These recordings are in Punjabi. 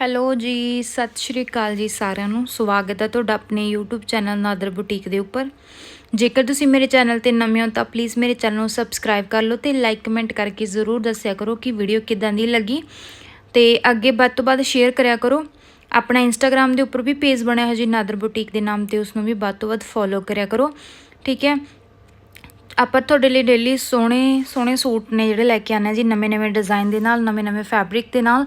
ਹੈਲੋ ਜੀ, ਸਤਿ ਸ਼੍ਰੀ ਅਕਾਲ ਜੀ ਸਾਰਿਆਂ ਨੂੰ। ਸਵਾਗਤ ਹੈ ਤੁਹਾਡਾ ਆਪਣੇ YouTube ਚੈਨਲ ਨਾਦਰ ਬੁਟੀਕ ਦੇ ਉੱਪਰ। ਜੇਕਰ ਤੁਸੀਂ ਮੇਰੇ ਚੈਨਲ ਤੇ ਨਵੇਂ ਹੋ ਤਾਂ ਪਲੀਜ਼ ਮੇਰੇ ਚੈਨਲ ਨੂੰ ਸਬਸਕ੍ਰਾਈਬ ਕਰ ਲਓ ਤੇ ਲਾਈਕ ਕਮੈਂਟ ਕਰਕੇ ਜ਼ਰੂਰ ਦੱਸਿਆ ਕਰੋ ਕਿ ਵੀਡੀਓ ਕਿਦਾਂ ਦੀ ਲੱਗੀ। ਤੇ ਅੱਗੇ ਵੱਧ ਤੋਂ ਵੱਧ ਸ਼ੇਅਰ ਕਰਿਆ ਕਰੋ। ਆਪਣਾ ਇੰਸਟਾਗ੍ਰam ਦੇ ਉੱਪਰ ਵੀ ਪੇਜ ਬਣਿਆ ਹੈ ਜੀ ਨਾਦਰ ਬੁਟੀਕ ਦੇ ਨਾਮ ਤੇ ਉਸ ਨੂੰ ਵੀ ਵੱਧ ਤੋਂ ਵੱਧ ਫੋਲੋ ਕਰਿਆ ਕਰੋ। ਠੀਕ ਹੈ? ਆਪਾਂ ਤੁਹਾਡੇ ਲਈ ਡੇਲੀ ਸੋਹਣੇ ਸੋਹਣੇ ਸੂਟ ਨੇ ਜਿਹੜੇ ਲੈ ਕੇ ਆਨੇ ਜੀ ਨਵੇਂ ਨਵੇਂ ਡਿਜ਼ਾਈਨ ਦੇ ਨਾਲ ਨਵੇਂ ਨਵੇਂ ਫੈਬਰਿਕ ਦੇ ਨਾਲ।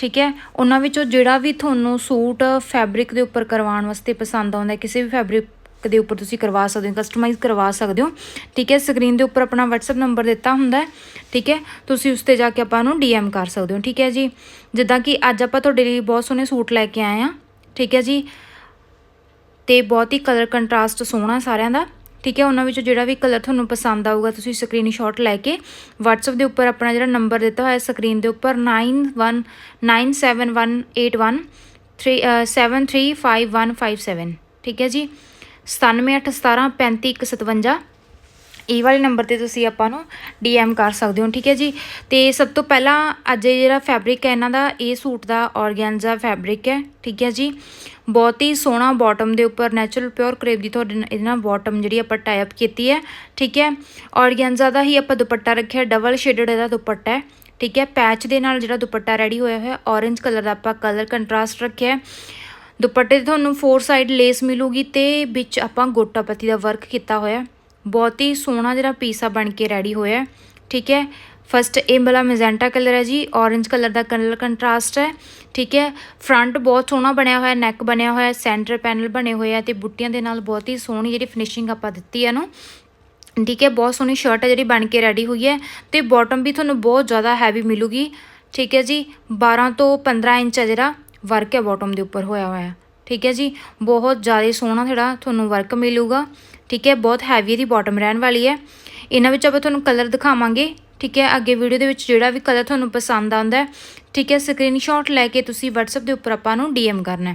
ਠੀਕ ਹੈ? ਉਹਨਾਂ ਵਿੱਚੋਂ ਜਿਹੜਾ ਵੀ ਤੁਹਾਨੂੰ ਸੂਟ ਫੈਬਰਿਕ ਦੇ ਉੱਪਰ ਕਰਵਾਉਣ ਵਾਸਤੇ ਪਸੰਦ ਆਉਂਦਾ ਕਿਸੇ ਵੀ ਫੈਬਰਿਕ ਦੇ ਉੱਪਰ ਤੁਸੀਂ ਕਰਵਾ ਸਕਦੇ ਹੋ ਕਸਟਮਾਈਜ਼ ਕਰਵਾ ਸਕਦੇ ਹੋ, ਠੀਕ ਹੈ? ਸਕਰੀਨ ਦੇ ਉੱਪਰ ਆਪਣਾ WhatsApp ਨੰਬਰ ਦਿੱਤਾ ਹੁੰਦਾ ਠੀਕ ਹੈ? ਤੁਸੀਂ ਉਸ ਤੇ ਜਾ ਕੇ ਆਪਾਂ ਨੂੰ DM ਕਰ ਸਕਦੇ ਹੋ, ਠੀਕ ਹੈ ਜੀ? ਜਿੱਦਾਂ ਕਿ ਅੱਜ ਆਪਾਂ ਤੁਹਾਡੇ ਲਈ ਬਹੁਤ ਸੋਹਣੇ ਸੂਟ ਲੈ ਕੇ ਆਏ ਆ ਠੀਕ ਹੈ ਜੀ? ਤੇ ਬਹੁਤ ਹੀ ਕਲਰ ਕੰਟਰਾਸਟ ਸੋਹਣਾ ਸਾਰਿਆਂ ਦਾ। ਠੀਕ ਹੈ, ਉਹਨਾਂ ਵਿੱਚੋਂ ਜਿਹੜਾ ਵੀ ਕਲਰ ਤੁਹਾਨੂੰ ਪਸੰਦ ਆਊਗਾ, ਤੁਸੀਂ ਸਕਰੀਨਸ਼ਾਟ ਲੈ ਕੇ WhatsApp ਦੇ ਉੱਪਰ ਆਪਣਾ ਜਿਹੜਾ ਨੰਬਰ ਦਿੱਤਾ ਹੋਇਆ ਸਕਰੀਨ ਦੇ ਉੱਪਰ 919718135357 ਠੀਕ ਹੈ ਜੀ? 9781735157 ਇਹ ਵਾਲੇ ਨੰਬਰ ਤੇ ਤੁਸੀਂ ਆਪਾਂ ਨੂੰ DM ਕਰ ਸਕਦੇ ਹੋ, ਠੀਕ ਹੈ ਜੀ? ਤੇ ਸਭ ਤੋਂ ਪਹਿਲਾਂ ਅੱਜ ਜਿਹੜਾ ਫੈਬਰਿਕ ਹੈ, ਇਹਨਾਂ ਦਾ, ਇਹ ਸੂਟ ਦਾ ਔਰਗੈਂਜ਼ਾ ਫੈਬਰਿਕ ਹੈ, ਠੀਕ ਹੈ ਜੀ? ਬਹੁਤ ਹੀ ਸੋਹਣਾ ਬਾਟਮ ਦੇ ਉੱਪਰ ਨੈਚੁਰਲ ਪਿਓਰ ਕਰੇਪ ਦੀ ਤੁਹਾਡੇ ਨਾਲ ਇਹਦੇ ਨਾਲ ਬਾਟਮ ਜਿਹੜੀ ਆਪਾਂ ਟਾਈ ਅਪ ਕੀਤੀ ਹੈ, ਠੀਕ ਹੈ? ਔਰਗੈਂਜ਼ਾ ਦਾ ਹੀ ਆਪਾਂ ਦੁਪੱਟਾ ਰੱਖਿਆ ਡਬਲ ਸ਼ੇਡਡ ਇਹਦਾ ਦੁਪੱਟਾ ਹੈ, ਠੀਕ ਹੈ? ਪੈਚ ਦੇ ਨਾਲ ਜਿਹੜਾ ਦੁਪੱਟਾ ਰੈਡੀ ਹੋਇਆ ਹੋਇਆ ਔਰੇਂਜ ਕਲਰ ਦਾ ਆਪਾਂ ਕਲਰ ਕੰਟਰਾਸਟ ਰੱਖਿਆ ਦੁਪੱਟੇ ਤੇ ਤੁਹਾਨੂੰ ਫੋਰ ਸਾਈਡ ਲੇਸ ਮਿਲੂਗੀ ਤੇ ਵਿੱਚ ਆਪਾਂ ਗੋਟਾਪੱਤੀ ਦਾ ਵਰਕ ਕੀਤਾ ਹੋਇਆ ਬਹੁਤ ਹੀ ਸੋਹਣਾ ਜਿਹੜਾ ਪੀਸਾ ਬਣ ਕੇ ਰੈਡੀ ਹੋਇਆ ਠੀਕ ਹੈ? ਫਸਟ ਇਹ ਵਾਲਾ ਮੈਜੈਂਟਾ ਕਲਰ ਹੈ ਜੀ ਔਰੇਂਜ ਕਲਰ ਦਾ ਕਲਰ ਕੰਟਰਾਸਟ ਹੈ, ਠੀਕ ਹੈ? ਫਰੰਟ ਬਹੁਤ ਸੋਹਣਾ ਬਣਿਆ ਹੋਇਆ ਨੈਕ ਬਣਿਆ ਹੋਇਆ ਸੈਂਟਰ ਪੈਨਲ ਬਣੇ ਹੋਏ ਆ ਤੇ ਬੁੱਟੀਆਂ ਦੇ ਨਾਲ ਬਹੁਤ ਹੀ ਸੋਹਣੀ ਜਿਹੜੀ ਫਿਨਿਸ਼ਿੰਗ ਆਪਾਂ ਦਿੱਤੀ ਹੈ ਨਾ। ਠੀਕ ਹੈ, ਬਹੁਤ ਸੋਹਣੀ ਸ਼ਰਟ ਹੈ ਜਿਹੜੀ ਬਣ ਕੇ ਰੈਡੀ ਹੋਈ ਹੈ ਤੇ ਬਾਟਮ ਵੀ ਤੁਹਾਨੂੰ ਬਹੁਤ ਜ਼ਿਆਦਾ ਹੈਵੀ ਮਿਲੂਗੀ। ਠੀਕ ਹੈ ਜੀ 12 ਤੋਂ 15 ਇੰਚ ਹੈ ਜਿਹੜਾ ਵਰਕ ਹੈ ਬਾਟਮ ਦੇ ਉੱਪਰ ਹੋਇਆ ਹੋਇਆ। ਠੀਕ ਹੈ ਜੀ, ਬਹੁਤ ਜ਼ਿਆਦਾ ਸੋਹਣਾ ਜਿਹੜਾ ਤੁਹਾਨੂੰ ਵਰਕ ਮਿਲੂਗਾ। ਠੀਕ ਹੈ, ਬਹੁਤ ਹੈਵੀ ਦੀ ਬਾਟਮ ਰਹਿਣ ਵਾਲੀ ਹੈ। ਇਹਨਾਂ ਵਿੱਚ ਆਪਾਂ ਤੁਹਾਨੂੰ ਕਲਰ ਦਿਖਾਵਾਂਗੇ। ਠੀਕ ਹੈ, ਅੱਗੇ ਵੀਡੀਓ ਦੇ ਵਿੱਚ ਜਿਹੜਾ ਵੀ ਕਲਰ ਤੁਹਾਨੂੰ ਪਸੰਦ ਆਉਂਦਾ ਠੀਕ ਹੈ ਸਕਰੀਨਸ਼ਾਟ ਲੈ ਕੇ ਤੁਸੀਂ WhatsApp ਦੇ ਉੱਪਰ ਆਪਾਂ ਨੂੰ DM ਕਰਨਾ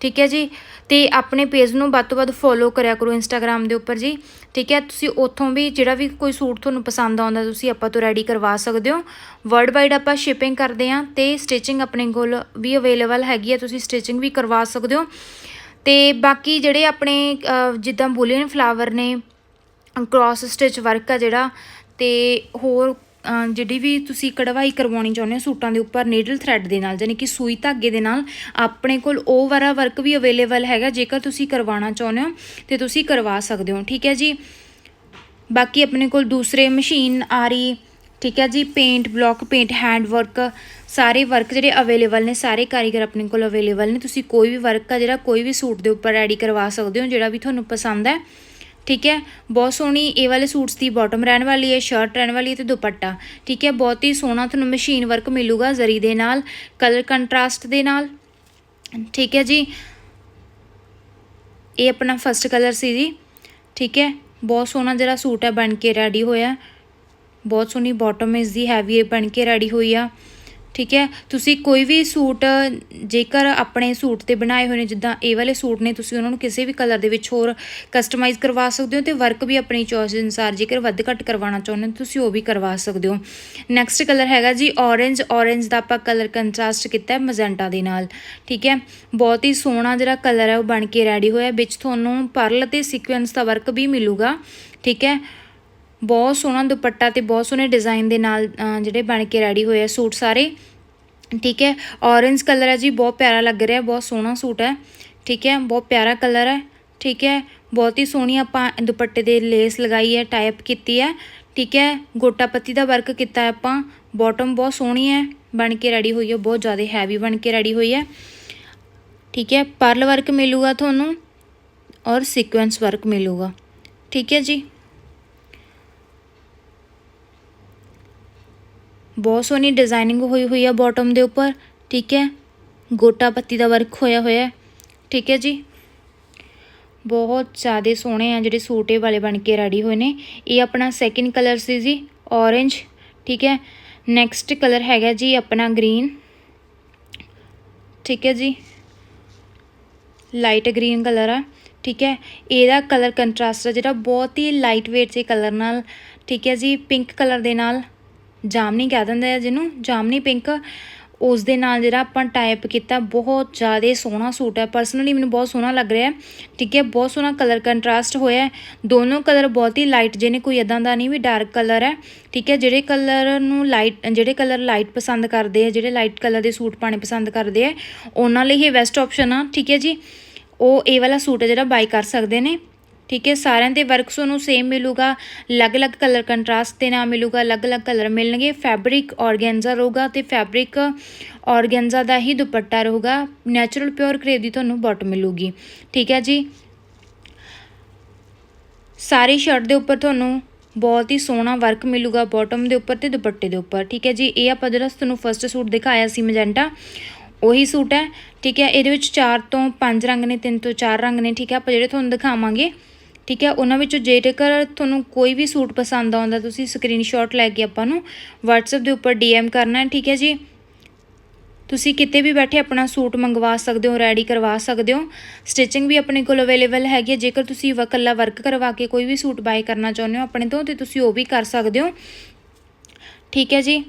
ਠੀਕ ਹੈ ਜੀ, ਤੇ ਆਪਣੇ ਪੇਜ ਨੂੰ ਵੱਧ ਤੋਂ ਵੱਧ ਫੋਲੋ ਕਰਿਆ ਕਰੋ ਇੰਸਟਾਗ੍ਰam ਦੇ ਉੱਪਰ ਜੀ। ਠੀਕ ਹੈ, ਤੁਸੀਂ ਉੱਥੋਂ ਵੀ ਜਿਹੜਾ ਵੀ ਕੋਈ ਸੂਟ ਤੁਹਾਨੂੰ ਪਸੰਦ ਆਉਂਦਾ, ਤੁਸੀਂ ਆਪਾਂ ਤੋਂ ਰੈਡੀ ਕਰਵਾ ਸਕਦੇ ਹੋ। ਵਰਲਡ ਵਾਈਡ ਆਪਾਂ ਸ਼ਿਪਿੰਗ ਕਰਦੇ ਆਂ ਤੇ ਸਟਿਚਿੰਗ ਆਪਣੇ ਕੋਲ ਵੀ ਅਵੇਲੇਬਲ ਹੈਗੀ ਹੈ, ਤੁਸੀਂ ਸਟਿਚਿੰਗ ਵੀ ਕਰਵਾ ਸਕਦੇ ਹੋ। ਤੇ ਬਾਕੀ ਜਿਹੜੇ ਆਪਣੇ ਜਿੱਦਾਂ ਬੁਲੀਅਨ ਫਲਾਵਰ ਨੇ ਕ੍ਰਾਸ ਸਟਿਚ ਵਰਕ ਆ ਜਿਹੜਾ ਤੇ ਹੋਰ ਜਿਹੜੀ ਵੀ ਤੁਸੀਂ ਕਢਵਾਈ ਕਰਵਾਉਣੀ ਚਾਹੁੰਦੇ ਹੋ ਸੂਟਾਂ ਦੇ ਉੱਪਰ ਨੀਡਲ ਥ੍ਰੈਡ ਦੇ ਨਾਲ ਯਾਨੀ ਕਿ ਸੂਈ ਧਾਗੇ ਦੇ ਨਾਲ, ਆਪਣੇ ਕੋਲ ਉਹ ਵਾਰਾ ਵਰਕ ਵੀ ਅਵੇਲੇਬਲ ਹੈਗਾ, ਜੇਕਰ ਤੁਸੀਂ ਕਰਵਾਉਣਾ ਚਾਹੁੰਦੇ ਹੋ ਤੇ ਤੁਸੀਂ ਕਰਵਾ ਸਕਦੇ ਹੋ, ਠੀਕ ਹੈ ਜੀ? ਬਾਕੀ ਆਪਣੇ ਕੋਲ ਦੂਸਰੇ ਮਸ਼ੀਨ ਆ ਰਹੀ ਠੀਕ ਹੈ ਜੀ? Paint block paint hand work ਸਾਰੇ ਵਰਕ ਜਿਹੜੇ ਅਵੇਲੇਬਲ ਨੇ, ਸਾਰੇ ਕਾਰੀਗਰ ਆਪਣੇ ਕੋਲ ਅਵੇਲੇਬਲ ਨੇ, ਤੁਸੀਂ ਕੋਈ ਵੀ ਵਰਕ ਆ ਜਿਹੜਾ ਕੋਈ ਵੀ ਸੂਟ ਦੇ ਉੱਪਰ ਰੈਡੀ ਕਰਵਾ ਸਕਦੇ ਹੋ, ਜਿਹੜਾ ਵੀ ਤੁਹਾਨੂੰ ਪਸੰਦ ਹੈ। ਠੀਕ ਹੈ? ਬਹੁਤ ਸੋਹਣੀ ਇਹ ਵਾਲੇ ਸੂਟਸ ਦੀ ਬਾਟਮ ਰਹਿਣ ਵਾਲੀ ਹੈ ਸ਼ਰਟ ਰਹਿਣ ਵਾਲੀ ਹੈ ਤੇ ਦੁਪੱਟਾ। ਠੀਕ ਹੈ? ਬਹੁਤ ਹੀ ਸੋਹਣਾ ਤੁਹਾਨੂੰ ਮਸ਼ੀਨ ਵਰਕ ਮਿਲੂਗਾ ਜ਼ਰੀ ਦੇ ਨਾਲ ਕਲਰ ਕੰਟਰਾਸਟ ਦੇ ਨਾਲ। ਠੀਕ ਹੈ ਜੀ? ਇਹ ਆਪਣਾ ਫਸਟ ਕਲਰ ਸੀ ਜੀ। ਠੀਕ ਹੈ? ਬਹੁਤ ਸੋਹਣਾ ਜਿਹੜਾ ਸੂਟ ਹੈ, ਬਣ ਕੇ ਰੈਡੀ ਹੋਇਆ। ਬਹੁਤ ਸੋਹਣੀ ਬਾਟਮ ਇਸ ਦੀ ਹੈਵੀ ਬਣ ਕੇ ਰੈਡੀ ਹੋਈ ਆ। ਠੀਕ ਹੈ? ਤੁਸੀਂ ਕੋਈ ਵੀ ਸੂਟ, ਜੇਕਰ ਆਪਣੇ ਸੂਟ ਤੇ ਬਣਾਏ ਹੋਏ ਨੇ, ਜਿੱਦਾਂ ਇਹ ਵਾਲੇ ਸੂਟ ਨੇ, ਤੁਸੀਂ ਉਹਨਾਂ ਨੂੰ ਕਿਸੇ ਵੀ ਕਲਰ ਦੇ ਵਿੱਚ ਹੋਰ ਕਸਟਮਾਈਜ਼ ਕਰਵਾ ਸਕਦੇ ਹੋ ਤੇ ਵਰਕ ਵੀ ਆਪਣੀ ਚੋਇਸ ਦੇ ਅਨੁਸਾਰ ਜੇਕਰ ਵੱਧ ਘੱਟ ਕਰਵਾਉਣਾ ਚਾਹੁੰਦੇ ਹੋ, ਤੁਸੀਂ ਉਹ ਵੀ ਕਰਵਾ ਸਕਦੇ ਹੋ। ਨੈਕਸਟ ਕਲਰ ਹੈਗਾ ਜੀ ਔਰੇਂਜ ਔਰੇਂਜ ਦਾ ਆਪਾਂ ਕਲਰ ਕੰਟਰਾਸਟ ਕੀਤਾ ਹੈ ਮਜੈਂਟਾ ਦੇ ਨਾਲ, ਠੀਕ ਹੈ? ਬਹੁਤ ਹੀ ਸੋਹਣਾ ਜਿਹੜਾ ਕਲਰ ਹੈ, ਉਹ ਬਣ ਕੇ ਰੈਡੀ ਹੋਇਆ ਵਿੱਚ ਤੁਹਾਨੂੰ ਪਰਲ ਤੇ ਸੀਕੁਐਂਸ ਦਾ ਵਰਕ ਵੀ ਮਿਲੂਗਾ, ਠੀਕ ਹੈ? ਬਹੁਤ ਸੋਹਣਾ ਦੁਪੱਟਾ ਤੇ ਬਹੁਤ ਸੋਹਣੇ ਡਿਜ਼ਾਈਨ ਦੇ ਨਾਲ ਜਿਹੜੇ ਬਣ ਕੇ ਰੈਡੀ ਹੋਏ ਆ ਸੂਟ ਸਾਰੇ। ਠੀਕ ਹੈ? ਔਰੇਂਜ ਕਲਰ ਹੈ ਜੀ, ਬਹੁਤ ਪਿਆਰਾ ਲੱਗ ਰਿਹਾ, ਬਹੁਤ ਸੋਹਣਾ ਸੂਟ ਹੈ। ਠੀਕ ਹੈ? ਬਹੁਤ ਪਿਆਰਾ ਕਲਰ ਹੈ। ਠੀਕ ਹੈ? ਬਹੁਤ ਹੀ ਸੋਹਣੀ ਆਪਾਂ ਦੁਪੱਟੇ ਦੇ ਲੇਸ ਲਗਾਈ ਹੈ ਟਾਈਪ ਕੀਤੀ ਹੈ। ਠੀਕ ਹੈ? ਗੋਟਾ ਪੱਤੀ ਦਾ ਵਰਕ ਕੀਤਾ ਹੈ ਆਪਾਂ। ਬਾਟਮ ਬਹੁਤ ਸੋਹਣੀ ਹੈ, ਬਣ ਕੇ ਰੈਡੀ ਹੋਈ ਹੈ, ਬਹੁਤ ਜ਼ਿਆਦਾ ਹੈਵੀ ਬਣ ਕੇ ਰੈਡੀ ਹੋਈ ਹੈ। ਠੀਕ ਹੈ? ਪਰਲ ਵਰਕ ਮਿਲੂਗਾ ਤੁਹਾਨੂੰ ਔਰ ਸੀਕੁਐਂਸ ਵਰਕ ਮਿਲੂਗਾ। ਠੀਕ ਹੈ ਜੀ? ਬਹੁਤ ਸੋਹਣੀ ਡਿਜ਼ਾਈਨਿੰਗ ਹੋਈ ਹੋਈ ਆ ਬਾਟਮ ਦੇ ਉੱਪਰ, ਠੀਕ ਹੈ? ਗੋਟਾ ਪੱਤੀ ਦਾ ਵਰਕ ਹੋਇਆ ਹੋਇਆ ਠੀਕ ਹੈ ਜੀ? ਬਹੁਤ ਜ਼ਿਆਦਾ ਸੋਹਣੇ ਆ ਜਿਹੜੇ ਸੂਟੇ ਵਾਲੇ ਬਣ ਕੇ ਰੈਡੀ ਹੋਏ ਨੇ। ਇਹ ਆਪਣਾ ਸੈਕਿੰਡ ਕਲਰ ਸੀ ਜੀ ਔਰੇਂਜ ਠੀਕ ਹੈ? ਨੈਕਸਟ ਕਲਰ ਹੈਗਾ ਜੀ ਆਪਣਾ ਗ੍ਰੀਨ ਠੀਕ ਹੈ ਜੀ? ਲਾਈਟ ਗ੍ਰੀਨ ਕਲਰ ਆ, ਠੀਕ ਹੈ? ਇਹਦਾ ਕਲਰ ਕੰਟਰਾਸਟ ਹੈ ਜਿਹੜਾ ਬਹੁਤ ਹੀ ਲਾਈਟ weight ਜਿਹੇ ਕਲਰ ਨਾਲ, ਠੀਕ ਹੈ ਜੀ? ਪਿੰਕ ਕਲਰ ਦੇ ਨਾਲ ਜਾਮਨੀ ਕਹਿ ਦਿੰਦੇ ਆ ਜਿਹਨੂੰ, ਜਾਮਨੀ ਪਿੰਕ ਉਸ ਦੇ ਨਾਲ ਜਿਹੜਾ ਆਪਾਂ ਟਾਈਪ ਕੀਤਾ, ਬਹੁਤ ਜ਼ਿਆਦਾ ਸੋਹਣਾ ਸੂਟ ਹੈ। ਪਰਸਨਲੀ ਮੈਨੂੰ ਬਹੁਤ ਸੋਹਣਾ ਲੱਗ ਰਿਹਾ ਠੀਕ ਹੈ, ਬਹੁਤ ਸੋਹਣਾ ਕਲਰ ਕੰਟਰਾਸਟ ਹੋਇਆ ਦੋਨੋਂ ਕਲਰ ਬਹੁਤ ਹੀ ਲਾਈਟ ਜਿਹੇ ਨੇ, ਕੋਈ ਇਦਾਂ ਦਾ ਨਹੀਂ ਵੀ ਡਾਰਕ ਕਲਰ ਹੈ। ਠੀਕ ਹੈ, ਜਿਹੜੇ ਕਲਰ ਨੂੰ ਲਾਈਟ ਜਿਹੜੇ ਕਲਰ ਲਾਈਟ ਪਸੰਦ ਕਰਦੇ ਆ, ਜਿਹੜੇ ਲਾਈਟ ਕਲਰ ਦੇ ਸੂਟ ਪਾਣੇ ਪਸੰਦ ਕਰਦੇ ਆ, ਉਹਨਾਂ ਲਈ ਇਹ ਬੈਸਟ ਆਪਸ਼ਨ ਆ। ਠੀਕ ਹੈ ਜੀ, ਉਹ ਇਹ ਵਾਲਾ ਸੂਟ ਹੈ ਜਿਹੜਾ ਬਾਈ ਕਰ ਸਕਦੇ ਨੇ। ਠੀਕ ਹੈ, ਸਾਰਿਆਂ ਦੇ ਵਰਕ ਤੁਹਾਨੂੰ ਸੇਮ ਮਿਲੂਗਾ, ਅਲੱਗ-ਅਲੱਗ ਕਲਰ ਕੰਟਰਾਸਟ ਦੇ ਨਾਲ ਮਿਲੂਗਾ, ਅਲੱਗ-ਅਲੱਗ ਕਲਰ ਮਿਲਣਗੇ ਫੈਬਰਿਕ ਔਰਗੈਂਜ਼ਾ ਰਹੂਗਾ ਤੇ ਫੈਬਰਿਕ ਔਰਗੈਂਜ਼ਾ ਦਾ ਹੀ ਦੁਪੱਟਾ ਰਹੂਗਾ ਨੈਚੁਰਲ ਪਿਓਰ ਕਰੇਵ ਦੀ ਤੁਹਾਨੂੰ ਬਾਟਮ ਮਿਲੂਗੀ, ਠੀਕ ਹੈ ਜੀ। ਸਾਰੀ ਸ਼ਰਟ ਦੇ ਉੱਪਰ ਤੁਹਾਨੂੰ ਬਹੁਤ ਹੀ ਸੋਹਣਾ ਵਰਕ ਮਿਲੂਗਾ ਬਾਟਮ ਦੇ ਉੱਪਰ ਤੇ ਦੁਪੱਟੇ ਦੇ ਉੱਪਰ, ਠੀਕ ਹੈ ਜੀ। ਇਹ ਆਪਾਂ ਜਿਹੜਾ ਤੁਹਾਨੂੰ ਫਰਸਟ ਸੂਟ ਦਿਖਾਇਆ ਸੀ ਮੈਜੈਂਟਾ ਉਹੀ ਸੂਟ ਹੈ, ਠੀਕ ਹੈ। ਇਹਦੇ ਵਿੱਚ 4 ਤੋਂ 5 ਰੰਗ ਨੇ 3 ਤੋਂ 4 ਰੰਗ ਨੇ, ਠੀਕ ਹੈ। ਆਪਾਂ ਜਿਹੜੇ ਤੁਹਾਨੂੰ ਦਿਖਾਵਾਂਗੇ ਠੀਕ ਹੈ, ਉਹਨਾਂ ਵਿੱਚੋਂ ਜੇਕਰ ਤੁਹਾਨੂੰ ਕੋਈ ਵੀ ਸੂਟ ਪਸੰਦ ਆਉਂਦਾ, ਤੁਸੀਂ ਸਕਰੀਨਸ਼ਾਟ ਲੈ ਕੇ ਆਪਾਂ ਨੂੰ WhatsApp ਦੇ ਉੱਪਰ DM ਕਰਨਾ ਹੈ ਠੀਕ ਹੈ ਜੀ। ਤੁਸੀਂ ਕਿਤੇ ਵੀ ਬੈਠੇ ਆਪਣਾ ਸੂਟ ਮੰਗਵਾ ਸਕਦੇ ਹੋ ਰੈਡੀ ਕਰਵਾ ਸਕਦੇ ਹੋ। ਸਟਿਚਿੰਗ ਵੀ ਆਪਣੇ ਕੋਲ ਅਵੇਲੇਬਲ ਹੈਗੀ ਹੈ, ਜੇਕਰ ਤੁਸੀਂ ਵ, ਇਕੱਲਾ ਵਰਕ ਕਰਵਾ ਕੇ ਕੋਈ ਵੀ ਸੂਟ ਬਾਏ ਕਰਨਾ ਚਾਹੁੰਦੇ ਹੋ, ਆਪਣੇ ਤੋਂ, ਤੇ ਤੁਸੀਂ ਉਹ ਵੀ ਕਰ ਸਕਦੇ ਹੋ। ਠੀਕ ਹੈ ਜੀ।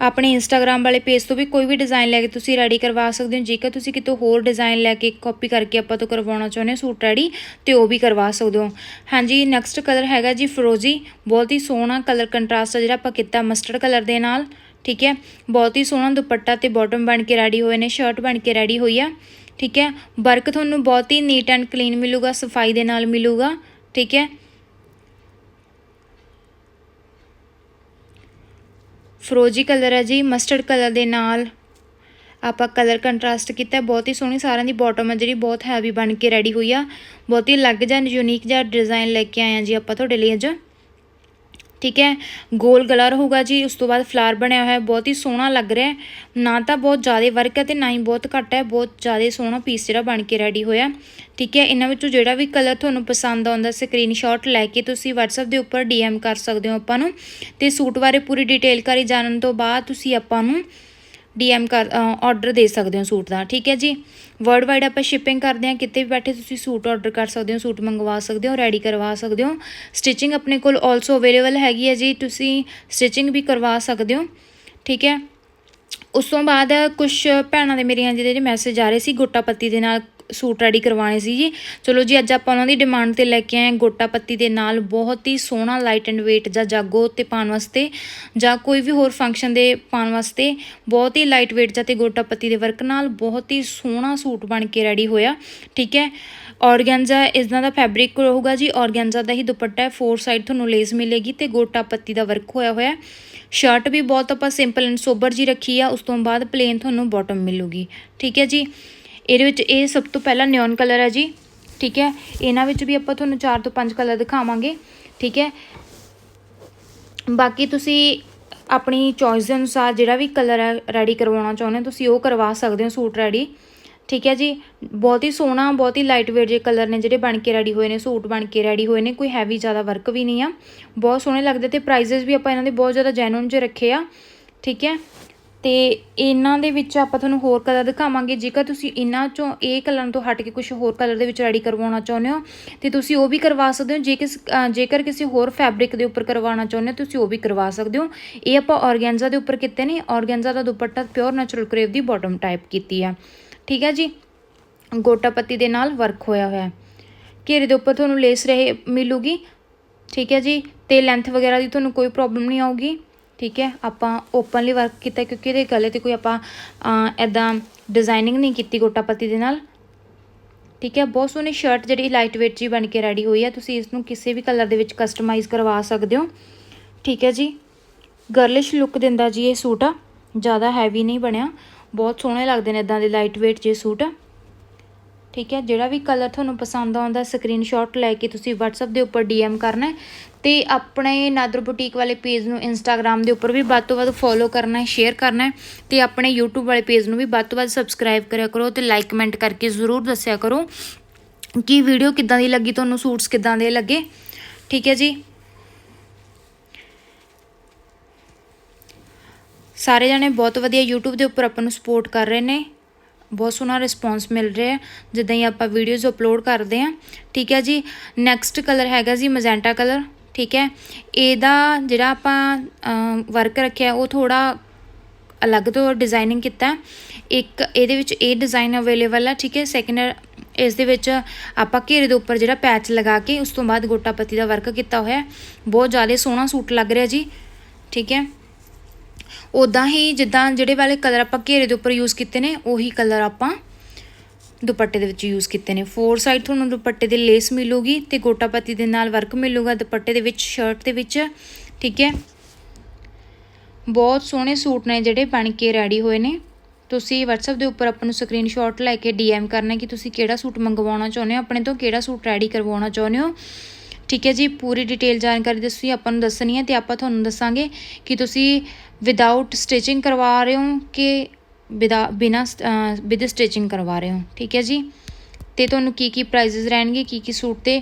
ਆਪਣੇ ਇੰਸਟਾਗ੍ਰam ਵਾਲੇ ਪੇਜ ਤੋਂ ਵੀ ਕੋਈ ਵੀ ਡਿਜ਼ਾਈਨ ਲੈ ਕੇ ਤੁਸੀਂ ਰੈਡੀ ਕਰਵਾ ਸਕਦੇ ਹੋ। ਜੇਕਰ ਤੁਸੀਂ ਕਿਤੋਂ ਹੋਰ ਡਿਜ਼ਾਈਨ ਲੈ ਕੇ ਕਾਪੀ ਕਰਕੇ ਆਪਾਂ ਤੋਂ ਕਰਵਾਉਣਾ ਚਾਹੁੰਦੇ ਹੋ ਸੂਟ ਰੈਡੀ ਤੇ ਉਹ ਵੀ ਕਰਵਾ ਸਕਦੇ ਹੋ। ਹਾਂਜੀ ਨੈਕਸਟ ਕਲਰ ਹੈਗਾ ਜੀ ਫਰੋਜ਼ੀ ਬਹੁਤ ਹੀ ਸੋਹਣਾ ਕਲਰ ਕੰਟਰਾਸਟ ਹੈ ਜਿਹੜਾ ਆਪਾਂ ਕੀਤਾ ਮਸਟਰਡ ਕਲਰ ਦੇ ਨਾਲ, ਠੀਕ ਹੈ? ਬਹੁਤ ਹੀ ਸੋਹਣਾ ਦੁਪੱਟਾ ਤੇ ਬਾਟਮ ਬਣ ਕੇ ਰੈਡੀ ਹੋਏ ਨੇ ਸ਼ਰਟ ਬਣ ਕੇ ਰੈਡੀ ਹੋਈ ਆ, ਠੀਕ ਹੈ? ਵਰਕ ਤੁਹਾਨੂੰ ਬਹੁਤ ਹੀ ਨੀਟ ਐਂਡ ਕਲੀਨ ਮਿਲੂਗਾ, ਸਫ਼ਾਈ ਦੇ ਨਾਲ ਮਿਲੂਗਾ, ਠੀਕ ਹੈ? ਫਰੋਜੀ ਕਲਰ ਹੈ ਜੀ ਮਸਟਰਡ ਕਲਰ ਦੇ ਨਾਲ ਆਪਾਂ ਕਲਰ ਕੰਟਰਾਸਟ ਕੀਤਾ, ਬਹੁਤ ਹੀ ਸੋਹਣੀ ਸਾਰਿਆਂ ਦੀ ਬਾਟਮ ਹੈ ਜਿਹੜੀ, ਬਹੁਤ ਹੈਵੀ ਬਣ ਕੇ ਰੈਡੀ ਹੋਈ ਆ। ਬਹੁਤ ਹੀ ਅਲੱਗ ਜਾਂ ਯੂਨੀਕ ਜਿਹਾ ਡਿਜ਼ਾਈਨ ਲੈ ਕੇ ਆਏ ਆ ਜੀ ਆਪਾਂ ਤੁਹਾਡੇ ਲਈ ਅੱਜ। ਠੀਕ ਹੈ, ਗੋਲ ਗਲਾ ਰਹੂਗਾ ਜੀ, ਉਸ ਤੋਂ ਬਾਅਦ ਫਲਾਰ ਬਣਿਆ ਹੋਇਆ, ਬਹੁਤ ਹੀ ਸੋਹਣਾ ਲੱਗ ਰਿਹਾ ਨਾ ਤਾਂ ਬਹੁਤ ਜ਼ਿਆਦਾ ਵਰਕ ਹੈ ਤੇ ਨਾ ਹੀ ਬਹੁਤ ਘੱਟ ਹੈ, ਬਹੁਤ ਜ਼ਿਆਦਾ ਸੋਹਣਾ ਪੀਸ ਜਿਹੜਾ ਬਣ ਕੇ ਰੈਡੀ ਹੋਇਆ ਠੀਕ ਹੈ, ਇਹਨਾਂ ਵਿੱਚੋਂ ਜਿਹੜਾ ਵੀ ਕਲਰ ਤੁਹਾਨੂੰ ਪਸੰਦ ਆਉਂਦਾ ਸਕਰੀਨਸ਼ਾਟ ਲੈ ਕੇ ਤੁਸੀਂ WhatsApp ਦੇ ਉੱਪਰ DM ਕਰ ਸਕਦੇ ਹੋ ਆਪਾਂ ਨੂੰ। ਤੇ ਸੂਟ ਬਾਰੇ ਪੂਰੀ ਡਿਟੇਲ ਕਰੀ ਜਾਣਨ ਤੋਂ ਬਾਅਦ ਤੁਸੀਂ ਆਪਾਂ ਨੂੰ DM ਕਰ ਆਰਡਰ ਦੇ ਸਕਦੇ ਹੋ ਸੂਟ ਦਾ। ਠੀਕ ਹੈ ਜੀ? ਵਰਲਡ ਵਾਈਡ ਆਪਾਂ ਸ਼ਿਪਿੰਗ ਕਰਦੇ ਹਾਂ। ਕਿਤੇ ਵੀ ਬੈਠੇ ਤੁਸੀਂ ਸੂਟ ਆਰਡਰ ਕਰ ਸਕਦੇ ਹੋ, ਸੂਟ ਮੰਗਵਾ ਸਕਦੇ ਹੋ ਰੈਡੀ ਕਰਵਾ ਸਕਦੇ ਹੋ। ਸਟਿਚਿੰਗ ਆਪਣੇ ਕੋਲ ਆਲਸੋ ਅਵੇਲੇਬਲ ਹੈਗੀ ਹੈ ਜੀ। ਤੁਸੀਂ ਸਟਿਚਿੰਗ ਵੀ ਕਰਵਾ ਸਕਦੇ ਹੋ। ਠੀਕ ਹੈ? ਉਸ ਤੋਂ ਬਾਅਦ ਕੁਝ ਭੈਣਾਂ ਦੇ ਮੇਰੀਆਂ ਜਿਹੜੇ ਮੈਸੇਜ ਆ ਰਹੇ ਸੀ ਗੋਟਾ ਪੱਤੀ ਦੇ ਨਾਲ ਸੂਟ ਰੈਡੀ ਕਰਵਾਉਣੇ ਸੀ ਜੀ। ਚਲੋ ਜੀ, ਅੱਜ ਆਪਾਂ ਉਹਨਾਂ ਦੀ ਡਿਮਾਂਡ ਤੇ ਲੈ ਕੇ ਆਏ ਹਾਂ। ਗੋਟਾ ਪੱਤੀ ਦੇ ਨਾਲ ਬਹੁਤ ਹੀ ਸੋਹਣਾ ਲਾਈਟ ਐਂਡ weight ਜਾਂ ਜਾਗੋ ਤੇ ਪਾਉਣ ਵਾਸਤੇ ਜਾਂ ਕੋਈ ਵੀ ਹੋਰ ਫੰਕਸ਼ਨ ਦੇ ਪਾਉਣ ਵਾਸਤੇ ਬਹੁਤ ਹੀ ਲਾਈਟ weight ਜਾਂ ਤੇ ਗੋਟਾ ਪੱਤੀ ਦੇ ਵਰਕ ਨਾਲ ਬਹੁਤ ਹੀ ਸੋਹਣਾ ਸੂਟ ਬਣ ਕੇ ਰੈਡੀ ਹੋਇਆ। ਠੀਕ ਹੈ? ਔਰਗੈਂਜ਼ਾ, ਇਸਦਾ ਦਾ ਫੈਬਰਿਕ ਰਹੂਗਾ ਜੀ। ਔਰਗੈਂਜ਼ਾ ਦਾ ਹੀ ਦੁਪੱਟਾ ਹੈ। ਫੋਰ ਸਾਈਡ ਤੁਹਾਨੂੰ ਲੇਸ ਮਿਲੇਗੀ ਤੇ ਗੋਟਾ ਪੱਤੀ ਦਾ ਵਰਕ ਹੋਇਆ ਹੋਇਆ। ਸ਼ਰਟ ਵੀ ਬਹੁਤ ਆਪਾਂ ਸਿੰਪਲ ਐਂਡ ਸੋਬਰ ਜੀ ਰੱਖੀ ਆ। ਉਸ ਤੋਂ ਬਾਅਦ ਪਲੇਨ ਤੁਹਾਨੂੰ ਬਾਟਮ ਮਿਲੂਗੀ। ਠੀਕ ਹੈ ਜੀ? ਇਹਦੇ ਵਿੱਚ ਇਹ ਸਭ ਤੋਂ ਪਹਿਲਾਂ ਨਿਓਨ ਕਲਰ ਹੈ ਜੀ, ਠੀਕ ਹੈ? ਇਹਨਾਂ ਵਿੱਚ ਵੀ ਆਪਾਂ ਤੁਹਾਨੂੰ 4 ਤੋਂ 5 ਕਲਰ ਦਿਖਾਵਾਂਗੇ, ਠੀਕ ਹੈ? ਬਾਕੀ ਤੁਸੀਂ ਆਪਣੀ ਚੋਇਸ ਦੇ ਅਨੁਸਾਰ ਜਿਹੜਾ ਵੀ ਕਲਰ ਹੈ ਰੈਡੀ ਕਰਵਾਉਣਾ ਚਾਹੁੰਦੇ ਹੋ, ਤੁਸੀਂ ਉਹ ਕਰਵਾ ਸਕਦੇ ਹੋ ਸੂਟ ਰੈਡੀ ਠੀਕ ਹੈ ਜੀ? ਬਹੁਤ ਹੀ ਸੋਹਣਾ, ਬਹੁਤ ਹੀ ਲਾਈਟ ਵੇਟ ਜੇ ਕਲਰ ਨੇ ਜਿਹੜੇ ਬਣ ਕੇ ਰੈਡੀ ਹੋਏ ਨੇ, ਸੂਟ ਬਣ ਕੇ ਰੈਡੀ ਹੋਏ ਨੇ, ਕੋਈ ਹੈਵੀ ਜ਼ਿਆਦਾ ਵਰਕ ਵੀ ਨਹੀਂ ਆ। ਬਹੁਤ ਸੋਹਣੇ ਲੱਗਦੇ ਤੇ ਪ੍ਰਾਈਸਸ ਵੀ ਆਪਾਂ ਇਹਨਾਂ ਦੇ ਬਹੁਤ ਜ਼ਿਆਦਾ ਜੈਨੂਨ ਜੇ ਰੱਖੇ ਆ, ਠੀਕ ਹੈ? ਤੇ ਇਹਨਾਂ ਦੇ ਵਿੱਚ ਆਪਾਂ ਤੁਹਾਨੂੰ ਹੋਰ ਕਲਰ ਦਿਖਾਵਾਂਗੇ। ਜੇਕਰ ਤੁਸੀਂ ਇਹਨਾਂ ਚੋਂ ਇਹ ਕਲਰ ਤੋਂ ਹਟ ਕੇ ਕੁਝ ਹੋਰ ਕਲਰ ਦੇ ਵਿੱਚ ਰੈਡੀ ਕਰਵਾਉਣਾ ਚਾਹੁੰਦੇ ਹੋ, ਤੇ ਤੁਸੀਂ ਉਹ ਵੀ ਕਰਵਾ ਸਕਦੇ ਹੋ। ਜੇ ਕਿਸ ਜੇਕਰ ਕਿਸੇ ਹੋਰ ਫੈਬਰਿਕ ਦੇ ਉੱਪਰ ਕਰਵਾਉਣਾ ਚਾਹੁੰਦੇ ਹੋ, ਤੁਸੀਂ ਉਹ ਵੀ ਕਰਵਾ ਸਕਦੇ ਹੋ। ਇਹ ਆਪਾਂ ਔਰਗੈਂਜ਼ਾ ਦੇ ਉੱਪਰ ਕੀਤੇ ਨੇ। ਔਰਗੈਂਜ਼ਾ ਦਾ ਦੁਪੱਟਾ ਪਿਓਰ ਨੈਚੁਰਲ ਕਰੇਵ ਦੀ ਬਾਟਮ ਟਾਈਪ ਕੀਤੀ ਆ। ਠੀਕ ਹੈ ਜੀ? ਗੋਟਾ ਪੱਤੀ ਦੇ ਨਾਲ ਵਰਕ ਹੋਇਆ ਹੋਇਆ। ਘੇਰੇ ਦੇ ਉੱਪਰ ਤੁਹਾਨੂੰ ਲੇਸ ਰਹੇ ਮਿਲੂਗੀ। ਠੀਕ ਹੈ ਜੀ? ਤੇ ਲੈਂਥ ਵਗੈਰਾ ਦੀ ਤੁਹਾਨੂੰ ਕੋਈ ਪ੍ਰੋਬਲਮ ਨਹੀਂ ਆਊਗੀ। ਠੀਕ ਹੈ? ਆਪਾਂ ਓਪਨਲੀ ਵਰਕ ਕੀਤਾ ਕਿਉਂਕਿ ਇਹਦੇ ਗਲੇ ਤੇ ਕੋਈ ਆਪਾਂ ਐਦਾਂ ਡਿਜ਼ਾਈਨਿੰਗ ਨਹੀਂ ਕੀਤੀ ਗੋਟਾਪੱਤੀ ਦੇ ਨਾਲ। ਠੀਕ ਹੈ? ਬਹੁਤ ਸੋਹਣੀ ਸ਼ਰਟ ਜਿਹੜੀ ਲਾਈਟ weight ਜੀ ਬਣ ਕੇ ਰੈਡੀ ਹੋਈ ਹੈ। ਤੁਸੀਂ ਇਸ ਨੂੰ ਕਿਸੇ ਵੀ ਕਲਰ ਦੇ ਵਿੱਚ ਕਸਟਮਾਈਜ਼ ਕਰਵਾ ਸਕਦੇ ਹੋ। ਠੀਕ ਹੈ ਜੀ? ਗਰਲਿਸ਼ ਲੁੱਕ ਦਿੰਦਾ ਜੀ ਇਹ ਸੂਟ। ਆ ਜ਼ਿਆਦਾ ਹੈਵੀ ਨਹੀਂ ਬਣਿਆ। ਬਹੁਤ ਸੋਹਣੇ ਲੱਗਦੇ ਨੇ ਇਦਾਂ ਦੇ ਲਾਈਟ weight ਜੇ ਸੂਟ। ਠੀਕ ਹੈ, ਜਿਹੜਾ ਵੀ ਕਲਰ ਤੁਹਾਨੂੰ ਪਸੰਦ ਆਉਂਦਾ ਸਕਰੀਨਸ਼ਾਟ ਲੈ ਕੇ ਤੁਸੀਂ WhatsApp ਦੇ ਉੱਪਰ DM ਕਰਨਾ ਹੈ ਤੇ ਆਪਣੇ ਨਾਦਰ ਬੁਟੀਕ ਵਾਲੇ ਪੇਜ ਨੂੰ Instagram ਦੇ ਉੱਪਰ ਵੀ ਵੱਧ ਤੋਂ ਵੱਧ ਫੋਲੋ ਕਰਨਾ ਹੈ ਸ਼ੇਅਰ ਕਰਨਾ ਹੈ ਤੇ ਆਪਣੇ YouTube ਵਾਲੇ ਪੇਜ ਨੂੰ ਵੀ ਵੱਧ ਤੋਂ ਵੱਧ ਸਬਸਕ੍ਰਾਈਬ ਕਰਿਆ ਕਰੋ ਤੇ ਲਾਈਕ ਕਮੈਂਟ ਕਰਕੇ ਜ਼ਰੂਰ ਦੱਸਿਆ ਕਰੋ ਕਿ ਵੀਡੀਓ ਕਿੱਦਾਂ ਦੀ ਲੱਗੀ, ਤੁਹਾਨੂੰ ਸੂਟਸ ਕਿੱਦਾਂ ਦੇ ਲੱਗੇ, ਠੀਕ ਹੈ ਜੀ। ਸਾਰੇ ਜਣੇ ਬਹੁਤ ਵਧੀਆ YouTube ਦੇ ਉੱਪਰ ਆਪਾਂ ਨੂੰ ਸਪੋਰਟ ਕਰ ਰਹੇ ਨੇ। ਬਹੁਤ ਸੋਹਣਾ ਰਿਸਪੌਂਸ ਮਿਲ ਰਿਹਾ ਹੈ। ਜਿੱਦਾਂ ਹੀ ਆਪਾਂ ਵੀਡੀਓਜ਼ ਅਪਲੋਡ ਕਰਦੇ ਹਾਂ, ਠੀਕ ਹੈ ਜੀ। ਨੈਕਸਟ ਕਲਰ ਹੈਗਾ ਜੀ ਮਜੈਂਟਾ ਕਲਰ ਠੀਕ ਹੈ। ਇਹਦਾ ਜਿਹੜਾ ਆਪਾਂ ਵਰਕ ਰੱਖਿਆ, ਉਹ ਥੋੜਾ ਅਲੱਗ ਤੋਂ ਡਿਜ਼ਾਈਨਿੰਗ ਕੀਤਾ ਇੱਕ, ਇਹਦੇ ਵਿੱਚ ਇਹ ਡਿਜ਼ਾਈਨ ਅਵੇਲੇਬਲ ਹੈ, ਠੀਕ ਹੈ। ਸੈਕਿੰਡ ਇਸ ਦੇ ਵਿੱਚ ਆਪਾਂ ਘੇਰੇ ਦੇ ਉੱਪਰ ਜਿਹੜਾ ਪੈਚ ਲਗਾ ਕੇ, ਉਸ ਤੋਂ ਬਾਅਦ ਗੋਟਾ ਪੱਤੀ ਦਾ ਵਰਕ ਕੀਤਾ ਹੋਇਆ ਬਹੁਤ ਜ਼ਿਆਦਾ ਸੋਹਣਾ ਸੂਟ ਲੱਗ ਰਿਹਾ ਜੀ, ਠੀਕ ਹੈ। ਉਦਾਂ ਹੀ ਜਿੱਦਾਂ ਜਿਹੜੇ ਵਾਲੇ ਕਲਰ ਆਪਾਂ ਘੇਰੇ ਦੇ ਉੱਪਰ ਯੂਜ਼ ਕੀਤੇ ਨੇ, ਉਹੀ ਕਲਰ ਆਪਾਂ ਦੁਪੱਟੇ ਦੇ ਵਿੱਚ ਯੂਜ਼ ਕੀਤੇ ਨੇ। ਫੋਰ ਸਾਈਡ ਤੁਹਾਨੂੰ ਦੁਪੱਟੇ ਦੇ ਲੇਸ ਮਿਲੂਗੀ ਤੇ ਗੋਟਾਪੱਤੀ ਦੇ ਨਾਲ ਵਰਕ ਮਿਲੂਗਾ ਦੁਪੱਟੇ ਦੇ ਵਿੱਚ ਸ਼ਰਟ ਦੇ ਵਿੱਚ, ਠੀਕ ਹੈ? ਬਹੁਤ ਸੋਹਣੇ ਸੂਟ ਨੇ ਜਿਹੜੇ, ਬਣ ਕੇ ਰੈਡੀ ਹੋਏ ਨੇ। ਤੁਸੀਂ WhatsApp ਦੇ ਉੱਪਰ ਆਪਾਂ ਨੂੰ ਸਕਰੀਨਸ਼ਾਟ ਲੈ ਕੇ DM ਕਰਨਾ ਕਿ ਤੁਸੀਂ ਕਿਹੜਾ ਸੂਟ ਮੰਗਵਾਉਣਾ ਚਾਹੁੰਦੇ ਹੋ, ਆਪਣੇ ਤੋਂ ਕਿਹੜਾ ਸੂਟ ਰੈਡੀ ਕਰਵਾਉਣਾ ਚਾਹੁੰਦੇ ਹੋ। ਠੀਕ ਹੈ ਜੀ, ਪੂਰੀ ਡਿਟੇਲ ਜਾਣਕਾਰੀ ਦੱਸੀ, ਆਪਾਂ ਨੂੰ ਦੱਸਣੀ ਹੈ ਤੇ ਆਪਾਂ ਤੁਹਾਨੂੰ ਦੱਸਾਂਗੇ ਕਿ ਤੁਸੀਂ ਵਿਦਆਊਟ ਸਟਿਚਿੰਗ ਕਰਵਾ ਰਹੇ ਹੋ ਕਿ ਬਿਦਾ, ਬਿਨਾ ਵਿਦ ਸਟਿਚਿੰਗ ਕਰਵਾ ਰਹੇ ਹੋ, ਠੀਕ ਹੈ ਜੀ? ਤੇ ਤੁਹਾਨੂੰ ਕੀ ਕੀ ਪ੍ਰਾਈजेस ਰਹਿਣਗੇ, ਕੀ ਕੀ ਸੂਟ ਤੇ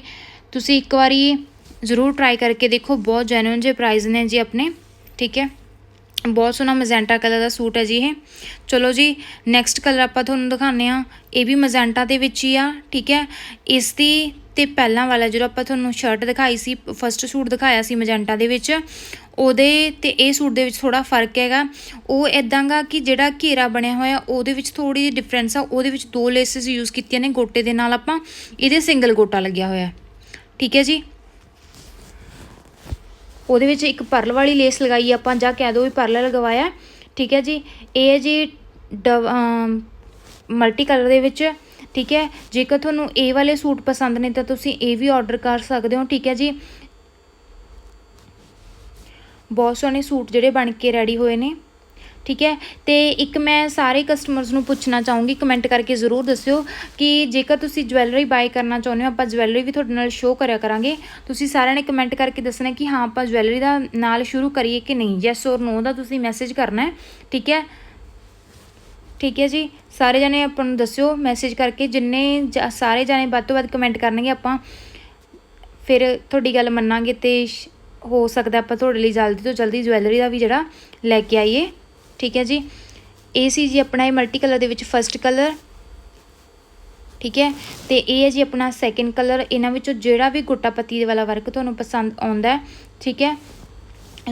ਤੁਸੀਂ ਇੱਕ ਵਾਰੀ ਜ਼ਰੂਰ ਟਰਾਈ ਕਰਕੇ ਦੇਖੋ, ਬਹੁਤ ਜੈਨੂਇਨ ਜੇ ਪ੍ਰਾਈਸ ਨੇ ਜੀ ਆਪਣੇ, ਠੀਕ ਹੈ? ਬਹੁਤ ਸੋਹਣਾ ਮਜੈਂਟਾ ਕਲਰ ਦਾ ਸੂਟ ਹੈ ਜੀ ਇਹ। ਚਲੋ ਜੀ ਨੈਕਸਟ ਕਲਰ ਆਪਾਂ ਤੁਹਾਨੂੰ ਦਿਖਾਉਂਦੇ ਆ ਇਹ ਵੀ ਮਜੈਂਟਾ ਦੇ ਵਿੱਚ ਹੀ ਆ, ਠੀਕ ਹੈ? ਇਸ ਦੀ ਤੇ ਪਹਿਲਾਂ ਵਾਲਾ ਜਿਹੜਾ ਆਪਾਂ ਤੁਹਾਨੂੰ ਸ਼ਰਟ ਦਿਖਾਈ ਸੀ ਫਸਟ ਸੂਟ ਦਿਖਾਇਆ ਸੀ ਮਜੈਂਟਾ ਦੇ ਵਿੱਚ, ਉਹਦੇ ਤੇ ਇਹ ਸੂਟ ਦੇ ਵਿੱਚ ਥੋੜਾ ਫ਼ਰਕ ਹੈਗਾ। ਉਹ ਇਦਾਂਗਾ ਕਿ ਜਿਹੜਾ ਘੇਰਾ ਬਣਿਆ ਹੋਇਆ, ਉਹਦੇ ਵਿੱਚ ਥੋੜੀ ਜਿਹੀ ਡਿਫਰੈਂਸ ਆ, ਉਹਦੇ ਵਿੱਚ ਦੋ ਲੇਸਿਸ ਯੂਜ਼ ਕੀਤੀਆਂ ਨੇ, ਗੋਟੇ ਦੇ ਨਾਲ ਆਪਾਂ, ਇਹਦੇ ਸਿੰਗਲ ਗੋਟਾ ਲੱਗਿਆ ਹੋਇਆ। ਠੀਕ ਹੈ ਜੀ? ਉਹਦੇ ਵਿੱਚ ਇੱਕ ਪਰਲ ਵਾਲੀ ਲੇਸ ਲਗਾਈ ਆਪਾਂ ਜਾਂ ਕਹਿ ਦੋ ਵੀ ਪਰਲ ਲਗਵਾਇਆ। ਠੀਕ ਹੈ ਜੀ? ਇਹ ਹੈ ਜੀ ਮਲਟੀ ਕਲਰ ਦੇ ਵਿੱਚ, ਠੀਕ ਹੈ? ਜੇਕਰ ਤੁਹਾਨੂੰ ਇਹ ਵਾਲੇ ਸੂਟ ਪਸੰਦ ਨੇ ਤਾਂ ਤੁਸੀਂ ਇਹ ਵੀ ਆਰਡਰ ਕਰ ਸਕਦੇ ਹੋ, ਠੀਕ ਹੈ ਜੀ? ਬਹੁਤ ਸੋਹਣੇ ਸੂਟ ਜਿਹੜੇ ਬਣ ਕੇ ਰੈਡੀ ਹੋਏ ਨੇ। ਠੀਕ ਹੈ? ਤੇ ਇੱਕ ਮੈਂ ਸਾਰੇ ਕਸਟਮਰਸ ਨੂੰ ਪੁੱਛਣਾ ਚਾਹੂੰਗੀ ਕਮੈਂਟ ਕਰਕੇ ਜ਼ਰੂਰ ਦੱਸਿਓ ਕਿ ਜੇਕਰ ਤੁਸੀਂ ਜਵੈਲਰੀ ਬਾਈ ਕਰਨਾ ਚਾਹੁੰਦੇ ਹੋ, ਆਪਾਂ ਜਵੈਲਰੀ ਵੀ ਤੁਹਾਡੇ ਨਾਲ ਸ਼ੋਅ ਕਰਿਆ ਕਰਾਂਗੇ। ਤੁਸੀਂ ਸਾਰਿਆਂ ਨੇ ਕਮੈਂਟ ਕਰਕੇ ਦੱਸਣਾ ਕਿ ਹਾਂ, ਆਪਾਂ ਜਵੈਲਰੀ ਦਾ ਨਾਲ ਸ਼ੁਰੂ ਕਰੀਏ ਕਿ ਨਹੀਂ? ਯੈਸ ਔਰ ਨੋ ਦਾ ਤੁਸੀਂ ਮੈਸੇਜ ਕਰਨਾ ਹੈ, ਠੀਕ ਹੈ? ਠੀਕ ਹੈ ਜੀ? ਸਾਰੇ ਜਣੇ ਆਪਾਂ ਨੂੰ ਦੱਸਿਓ ਮੈਸੇਜ ਕਰਕੇ ਜਿੰਨੇ ਸਾਰੇ ਜਣੇ ਵੱਧ ਤੋਂ ਵੱਧ ਕਮੈਂਟ ਕਰਨਗੇ ਆਪਾਂ, ਫਿਰ ਤੁਹਾਡੀ ਗੱਲ ਮੰਨਾਂਗੇ ਤੇ ਹੋ ਸਕਦਾ ਆਪਾਂ ਤੁਹਾਡੇ ਲਈ ਜਲਦੀ ਤੋਂ ਜਲਦੀ ਜਵੈਲਰੀ ਦਾ ਵੀ ਜਿਹੜਾ ਲੈ ਕੇ ਆਈਏ। ਠੀਕ ਹੈ ਜੀ। ਇਹ ਸੀ ਜੀ ਆਪਣਾ ਇਹ ਮਲਟੀ ਕਲਰ ਦੇ ਵਿੱਚ ਫਰਸਟ ਕਲਰ ਠੀਕ ਹੈ। ਤੇ ਇਹ ਹੈ ਜੀ ਆਪਣਾ ਸੈਕੰਡ ਕਲਰ ਇਹਨਾਂ ਵਿੱਚੋਂ ਜਿਹੜਾ ਵੀ ਗੁੱਟਾ ਪੱਤੀ ਵਾਲਾ ਵਰਕ ਤੁਹਾਨੂੰ ਪਸੰਦ ਆਉਂਦਾ ਠੀਕ ਹੈ।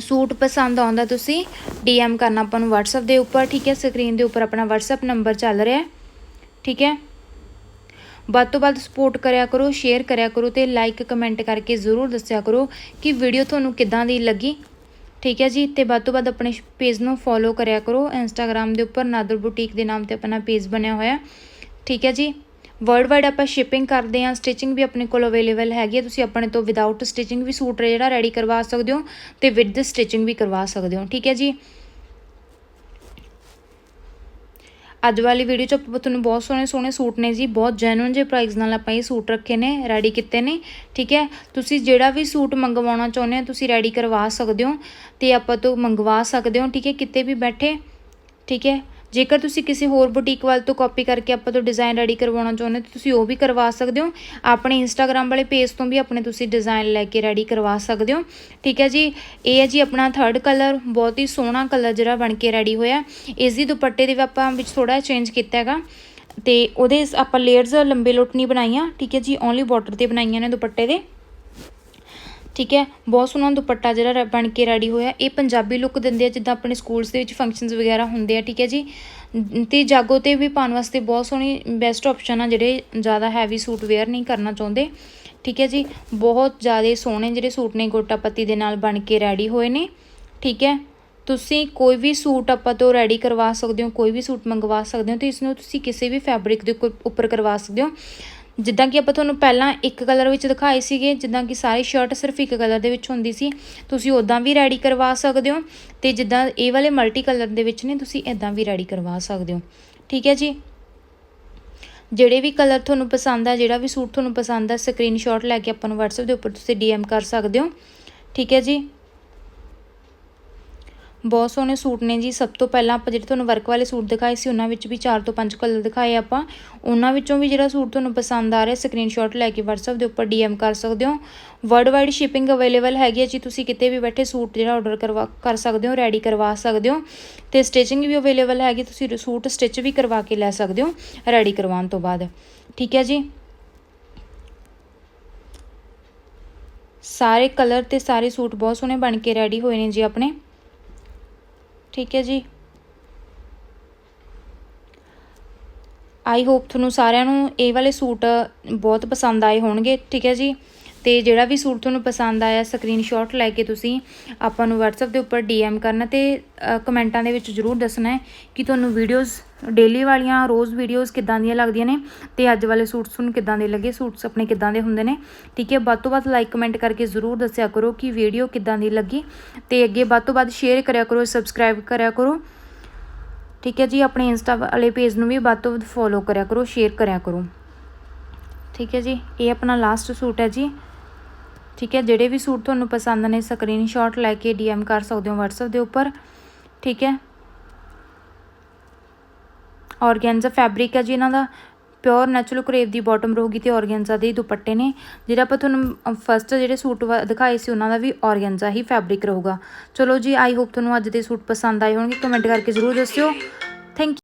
ਸੂਟ ਪਸੰਦ ਆਉਂਦਾ ਤੁਸੀਂ ਡੀਐਮ ਕਰਨਾ ਆਪਾਂ ਨੂੰ WhatsApp ਦੇ ਉੱਪਰ, ਠੀਕ ਹੈ। ਸਕਰੀਨ ਦੇ ਉੱਪਰ ਆਪਣਾ WhatsApp ਨੰਬਰ ਚੱਲ ਰਿਹਾ ਠੀਕ ਹੈ। ਵੱਧ ਤੋਂ ਵੱਧ ਸਪੋਰਟ ਕਰਿਆ ਕਰੋ ਸ਼ੇਅਰ ਕਰਿਆ ਕਰੋ ਤੇ ਲਾਈਕ ਕਮੈਂਟ ਕਰਕੇ ਜ਼ਰੂਰ ਦੱਸਿਆ ਕਰੋ ਕਿ ਵੀਡੀਓ ਤੁਹਾਨੂੰ ਕਿੱਦਾਂ ਦੀ ਲੱਗੀ। ਠੀਕ ਹੈ ਜੀ, ਤੇ ਵੱਧ ਤੋਂ ਵੱਧ ਆਪਣੇ ਪੇਜ ਨੂੰ ਫੋਲੋ ਕਰਿਆ ਕਰੋ। ਇੰਸਟਾਗ੍ਰam ਦੇ ਉੱਪਰ ਨਾਦਰ ਬੁਟੀਕ ਦੇ ਨਾਮ ਤੇ ਆਪਣਾ ਪੇਜ ਬਣਿਆ ਹੋਇਆ। ਠੀਕ ਹੈ ਜੀ ਵਰਲਡ ਵਾਈਡ ਆਪਾਂ ਸ਼ਿਪਿੰਗ ਕਰਦੇ ਆ ਸਟਿਚਿੰਗ ਵੀ ਆਪਣੇ ਕੋਲ ਅਵੇਲੇਬਲ ਹੈਗੀ ਹੈ। ਤੁਸੀਂ ਆਪਣੇ ਤੋਂ ਵਿਦਆਊਟ ਸਟਿਚਿੰਗ ਵੀ ਸੂਟ ਜਿਹੜਾ ਰੈਡੀ ਕਰਵਾ ਸਕਦੇ ਹੋ ਤੇ ਵਿਦ ਸਟਿਚਿੰਗ ਵੀ ਕਰਵਾ ਸਕਦੇ ਹੋ। ਠੀਕ ਹੈ ਜੀ ਅੱਜ ਵਾਲੀ ਵੀਡੀਓ ਚ ਆਪਾਂ ਤੁਹਾਨੂੰ ਬਹੁਤ ਸੋਹਣੇ ਸੋਹਣੇ ਸੂਟ ਨੇ ਜੀ, ਬਹੁਤ ਜੈਨੂਇਨ ਜੇ ਪ੍ਰਾਈਸ ਨਾਲ ਆਪਾਂ ਇਹ ਸੂਟ ਰੱਖੇ ਨੇ ਰੈਡੀ ਕੀਤੇ ਨੇ, ਠੀਕ ਹੈ? ਤੁਸੀਂ ਜਿਹੜਾ ਵੀ ਸੂਟ ਮੰਗਵਾਉਣਾ ਚਾਹੁੰਦੇ ਹੋ, ਤੁਸੀਂ ਰੈਡੀ ਕਰਵਾ ਸਕਦੇ ਹੋ ਤੇ ਆਪਾਂ ਤੋਂ ਮੰਗਵਾ ਸਕਦੇ ਹੋ, ਠੀਕ ਹੈ? ਕਿਤੇ ਵੀ ਬੈਠੇ, ਠੀਕ ਹੈ? ਜੇਕਰ ਤੁਸੀਂ ਕਿਸੇ ਹੋਰ ਬੁਟੀਕ ਵਾਲ ਤੋਂ ਕਾਪੀ ਕਰਕੇ ਆਪਾਂ ਤੋਂ ਡਿਜ਼ਾਈਨ ਰੈਡੀ ਕਰਵਾਉਣਾ ਚਾਹੁੰਦੇ ਹੋ ਤੁਸੀਂ ਉਹ ਵੀ ਕਰਵਾ ਸਕਦੇ ਹੋ। ਆਪਣੇ ਇੰਸਟਾਗ੍ਰam ਵਾਲੇ ਪੇਜ ਤੋਂ ਵੀ ਆਪਣੇ ਤੁਸੀਂ ਡਿਜ਼ਾਈਨ ਲੈ ਕੇ ਰੈਡੀ ਕਰਵਾ ਸਕਦੇ ਹੋ। ਠੀਕ ਹੈ ਜੀ? ਇਹ ਹੈ ਜੀ ਆਪਣਾ ਥਰਡ ਕਲਰ ਬਹੁਤ ਹੀ ਸੋਹਣਾ ਕਲਰ ਜਿਹੜਾ ਬਣ ਕੇ ਰੈਡੀ ਹੋਇਆ। ਇਸ ਦੀ ਦੁਪੱਟੇ ਦੇ ਵੀ ਆਪਾਂ ਵਿੱਚ ਥੋੜਾ ਚੇਂਜ ਕੀਤਾ ਹੈਗਾ। ਤੇ ਉਹਦੇ ਆਪਾਂ ਲੇਅਰਸ ਲੰਬੇ ਲੋਟ ਨਹੀਂ ਬਣਾਈਆਂ। ਠੀਕ ਹੈ ਜੀ? ਓਨਲੀ ਬਾਰਡਰ ਤੇ ਬਣਾਈਆਂ ਨੇ ਦੁਪੱਟੇ ਦੇ। ਠੀਕ ਹੈ, ਬਹੁਤ ਸੋਹਣਾ ਦੁਪੱਟਾ ਜਿਹੜਾ ਬਣ ਕੇ ਰੈਡੀ ਹੋਇਆ। ਇਹ ਪੰਜਾਬੀ ਲੁੱਕ ਦਿੰਦੇ ਆ, ਜਿੱਦਾਂ ਆਪਣੇ ਸਕੂਲਸ ਦੇ ਵਿੱਚ ਫੰਕਸ਼ਨਸ ਵਗੈਰਾ ਹੁੰਦੇ ਆ, ਠੀਕ ਹੈ ਜੀ। ਤੇ ਜਾਗੋ ਤੇ ਵੀ ਪਾਉਣ ਵਾਸਤੇ ਬਹੁਤ ਸੋਹਣੀ ਬੈਸਟ ਆਪਸ਼ਨ ਆ, ਜਿਹੜੇ ਜ਼ਿਆਦਾ ਹੈਵੀ ਸੂਟ ਵੇਅਰ ਨਹੀਂ ਕਰਨਾ ਚਾਹੁੰਦੇ। ਠੀਕ ਹੈ ਜੀ, ਬਹੁਤ ਜ਼ਿਆਦਾ ਸੋਹਣੇ ਜਿਹੜੇ ਸੂਟ ਨੇ ਗੋਟਾ ਪੱਤੀ ਦੇ ਨਾਲ ਬਣ ਕੇ ਰੈਡੀ ਹੋਏ ਨੇ। ਠੀਕ ਹੈ, ਤੁਸੀਂ ਕੋਈ ਵੀ ਸੂਟ ਆਪਾਂ ਤੋਂ ਰੈਡੀ ਕਰਵਾ ਸਕਦੇ ਹੋ, ਕੋਈ ਵੀ ਸੂਟ ਮੰਗਵਾ ਸਕਦੇ ਹੋ, ਤੇ ਇਸ ਨੂੰ ਤੁਸੀਂ ਕਿਸੇ ਵੀ ਫੈਬਰਿਕ ਦੇ ਉੱਪਰ ਕਰਵਾ ਸਕਦੇ ਹੋ। ਜਿੱਦਾਂ ਕਿ ਆਪਾਂ ਤੁਹਾਨੂੰ ਪਹਿਲਾਂ ਇੱਕ ਕਲਰ ਵਿੱਚ ਦਿਖਾਏ ਸੀਗੇ, ਜਿੱਦਾਂ ਕਿ ਸਾਰੀ ਸ਼ਰਟ ਸਿਰਫ ਇੱਕ ਕਲਰ ਦੇ ਵਿੱਚ ਹੁੰਦੀ ਸੀ। ਤੁਸੀਂ ਉਦਾਂ ਵੀ ਰੈਡੀ ਕਰਵਾ ਸਕਦੇ ਹੋ ਤੇ ਜਿੱਦਾਂ ਇਹ ਵਾਲੇ ਮਲਟੀ ਕਲਰ ਦੇ ਵਿੱਚ ਨੇ, ਤੁਸੀਂ ਇਦਾਂ ਵੀ ਰੈਡੀ ਕਰਵਾ ਸਕਦੇ ਹੋ। ਠੀਕ ਹੈ ਜੀ? ਜਿਹੜੇ ਵੀ ਕਲਰ ਤੁਹਾਨੂੰ ਪਸੰਦ ਆ, ਜਿਹੜਾ ਵੀ ਸੂਟ ਤੁਹਾਨੂੰ ਪਸੰਦ ਆ ਸਕਰੀਨਸ਼ਾਟ ਲੈ ਕੇ ਆਪਾਂ ਨੂੰ WhatsApp ਦੇ ਉੱਪਰ ਤੁਸੀਂ DM ਕਰ ਸਕਦੇ ਹੋ। ਠੀਕ ਹੈ ਜੀ? ਬਹੁਤ ਸੋਹਣੇ ਸੂਟ ਨੇ ਜੀ। ਸਭ ਤੋਂ ਪਹਿਲਾਂ ਆਪਾਂ ਜਿਹੜੇ ਤੁਹਾਨੂੰ ਵਰਕ ਵਾਲੇ ਸੂਟ ਦਿਖਾਏ ਸੀ, ਉਹਨਾਂ ਵਿੱਚ ਵੀ 4 ਤੋਂ 5 ਕਲਰ ਦਿਖਾਏ ਆਪਾਂ। ਉਹਨਾਂ ਵਿੱਚੋਂ ਵੀ ਜਿਹੜਾ ਸੂਟ ਤੁਹਾਨੂੰ ਪਸੰਦ ਆ ਰਿਹਾ ਸਕਰੀਨਸ਼ਾਟ ਲੈ ਕੇ WhatsApp ਦੇ ਉੱਪਰ DM ਕਰ ਸਕਦੇ ਹੋ। ਵਰਲਡ ਵਾਈਡ ਸ਼ਿਪਿੰਗ ਅਵੇਲੇਬਲ ਹੈਗੀ ਹੈ ਜੀ। ਤੁਸੀਂ ਕਿਤੇ ਵੀ ਬੈਠੇ ਸੂਟ ਜਿਹੜਾ ਆਰਡਰ ਕਰਵਾ, ਕਰ ਸਕਦੇ ਹੋ ਰੈਡੀ ਕਰਵਾ ਸਕਦੇ ਹੋ। ਤੇ ਸਟਿਚਿੰਗ ਵੀ ਅਵੇਲੇਬਲ ਹੈਗੀ, ਤੁਸੀਂ ਸੂਟ ਸਟਿਚ ਵੀ ਕਰਵਾ ਕੇ ਲੈ ਸਕਦੇ ਹੋ ਰੈਡੀ ਕਰਵਾਉਣ ਤੋਂ ਬਾਅਦ। ਠੀਕ ਹੈ ਜੀ? ਸਾਰੇ ਕਲਰ ਤੇ ਸਾਰੇ ਸੂਟ ਬਹੁਤ ਸੋਹਣੇ ਬਣ ਕੇ ਰੈਡੀ ਹੋਏ ਨੇ ਜੀ ਆਪਣੇ। ਠੀਕ ਹੈ ਜੀ। ਆਈ ਹੋਪ ਤੁਹਾਨੂੰ ਸਾਰਿਆਂ ਨੂੰ ਇਹ ਵਾਲੇ ਸੂਟ ਬਹੁਤ ਪਸੰਦ ਆਏ ਹੋਣਗੇ, ਠੀਕ ਹੈ ਜੀ। ਤੇ ਜਿਹੜਾ ਵੀ ਸੂਟ ਤੁਹਾਨੂੰ ਪਸੰਦ ਆਇਆ ਸਕਰੀਨਸ਼ਾਟ ਲੈ ਕੇ ਤੁਸੀਂ ਆਪਾਂ ਨੂੰ WhatsApp ਦੇ ਉੱਪਰ DM ਕਰਨਾ ਤੇ ਕਮੈਂਟਾਂ ਦੇ ਵਿੱਚ ਜਰੂਰ ਦੱਸਣਾ ਹੈ ਕਿ ਤੁਹਾਨੂੰ ਵੀਡੀਓਜ਼ ਡੇਲੀ ਵਾਲੀਆਂ, ਰੋਜ਼ ਵੀਡੀਓਜ਼ ਕਿੱਦਾਂ ਦੀਆਂ ਲੱਗਦੀਆਂ ਨੇ ਤੇ ਅੱਜ ਵਾਲੇ ਸੂਟਸ ਤੁਹਾਨੂੰ ਕਿੱਦਾਂ ਦੇ ਲੱਗੇ, ਸੂਟਸ ਆਪਣੇ ਕਿੱਦਾਂ ਦੇ ਹੁੰਦੇ ਨੇ। ਠੀਕ ਹੈ, ਵੱਧ ਤੋਂ ਵੱਧ ਲਾਈਕ ਕਮੈਂਟ ਕਰਕੇ ਜ਼ਰੂਰ ਦੱਸਿਆ ਕਰੋ ਕਿ ਵੀਡੀਓ ਕਿੱਦਾਂ ਦੀ ਲੱਗੀ ਤੇ ਅੱਗੇ ਵੱਧ ਤੋਂ ਵੱਧ ਸ਼ੇਅਰ ਕਰਿਆ ਕਰੋ ਸਬਸਕ੍ਰਾਈਬ ਕਰਿਆ ਕਰੋ। ਠੀਕ ਹੈ ਜੀ, ਆਪਣੇ ਇੰਸਟਾ ਵਾਲੇ ਪੇਜ ਨੂੰ ਵੀ ਵੱਧ ਤੋਂ ਵੱਧ ਫੋਲੋ ਕਰਿਆ ਕਰੋ ਸ਼ੇਅਰ ਕਰਿਆ ਕਰੋ। ਠੀਕ ਹੈ ਜੀ, ਇਹ ਆਪਣਾ ਲਾਸਟ ਸੂਟ ਹੈ ਜੀ। ਠੀਕ ਹੈ, ਜਿਹੜੇ ਵੀ ਸੂਟ ਤੁਹਾਨੂੰ ਪਸੰਦ ਨੇ ਸਕਰੀਨਸ਼ਾਟ ਲੈ ਕੇ DM ਕਰ ਸਕਦੇ ਹੋ WhatsApp ਦੇ ਉੱਪਰ, ਠੀਕ ਹੈ। ਔਰਗੈਂਜ਼ਾ ਫੈਬਰਿਕ ਹੈ ਜੀ ਇਹਨਾਂ ਦਾ ਪਿਓਰ ਨੈਚੁਰਲ ਕਰੇਵ ਦੀ ਬਾਟਮ ਰਹੂਗੀ ਤੇ ਔਰਗੈਂਜ਼ਾ ਦੇ ਦੁਪੱਟੇ ਨੇ। ਜਿਹੜਾ ਆਪਾਂ ਤੁਹਾਨੂੰ ਫਸਟ ਜਿਹੜੇ ਸੂਟ ਵਾ- ਦਿਖਾਏ ਸੀ ਉਹਨਾਂ ਦਾ ਵੀ ਔਰਗੈਂਜ਼ਾ ਹੀ ਫੈਬਰਿਕ ਰਹੂਗਾ। ਚਲੋ ਜੀ ਆਈ ਹੋਪ ਤੁਹਾਨੂੰ ਅੱਜ ਦੇ ਸੂਟ ਪਸੰਦ ਆਏ ਹੋਣਗੇ। ਕਮੈਂਟ ਕਰਕੇ ਜ਼ਰੂਰ ਦੱਸਿਓ। ਥੈਂਕ